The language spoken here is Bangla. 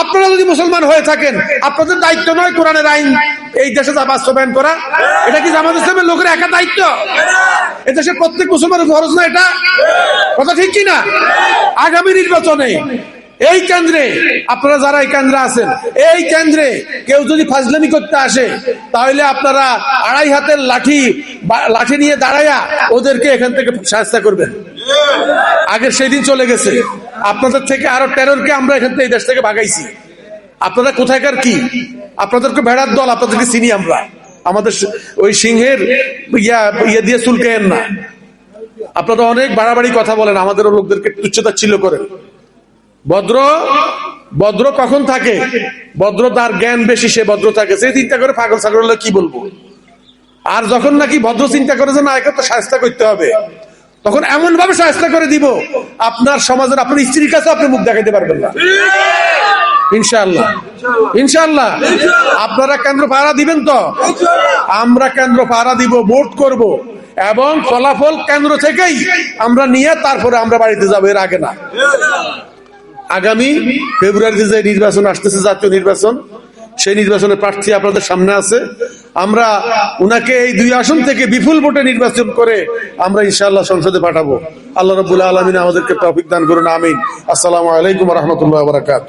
আপনারা যদি মুসলমান হয়ে থাকেন, আপনাদের দায়িত্ব নয় কোরআনের আইন, এই দেশে যা বাস্তবায়ন করা। এটা কি জামাত ইসলামের লোকের একা দায়িত্ব? এ দেশের প্রত্যেক মুসলমানের খরচ না এটা? কথা ঠিক কি না? আগামী নির্বাচনে এই কেন্দ্রে, আপনারা যারা এই কেন্দ্রে আছেন, এই কেন্দ্রে কেউ যদি ফাজলামি করতে আসে, তাহলে আপনারা আড়াই হাতের লাঠি লাঠি নিয়ে দাঁড়াইয়া ওদেরকে এখান থেকে সাহায্য করবেন। আগের সেই দিন চলে গেছে। আপনাদের থেকে আরও টেররকে আমরা এখান থেকে দেশ থেকে ভাগাইছি। আপনারা কোথায়কার কি? আপনাদেরকে ভেড়ার দল, আপনাদেরকে চিনি আমরা। আমাদের ওই সিংহের ইয়া ইয়ে দিয়ে চুলকেন না। আপনারা অনেক বাড়াবাড়ি কথা বলেন আমাদের লোকদেরকে তুচ্ছতা ছিল করেন। ভদ্র ভদ্র কখন থাকে? ভদ্র তার জ্ঞান বেশি, সে ভদ্র থাকে। সে চিন্তা করে পাগল ছাগল কি বলব? আর যখন নাকি ভদ্র চিন্তা করে যে, না, একে তো সাহায্য করতে হবে। তখন এমন ভাবে সাহায্য করে দিব, আপনার সমাজের, আপনার স্ত্রীর কাছে আপনি মুখ দেখাইতে পারবেন না। ইনশাআল্লাহ। ইনশাআল্লাহ। আপনারা কেন্দ্র পাহারা দিবেন তো? আমরা কেন্দ্র পাহারা দিব, ভোট করব। এবং ফলাফল কেন্দ্র থেকেই আমরা নিয়ে তারপরে আমরা বাড়িতে যাব, এর আগে না। আগামী ফেব্রুয়ারিতে যে নির্বাচন আসতেছে, জাতীয় নির্বাচন, সেই নির্বাচনের প্রার্থী আপনাদের সামনে আছে। আমরা উনাকে এই দুই আসন থেকে বিপুল ভোটে নির্বাচন করে আমরা ইনশাআল্লাহ সংসদে পাঠাবো। আল্লাহ রবুল্লাহ আলমিন আমাদেরকে টপিক দান করুন, আমিন। আসসালামু আলাইকুম রহমতুল্লাহ বারাকাত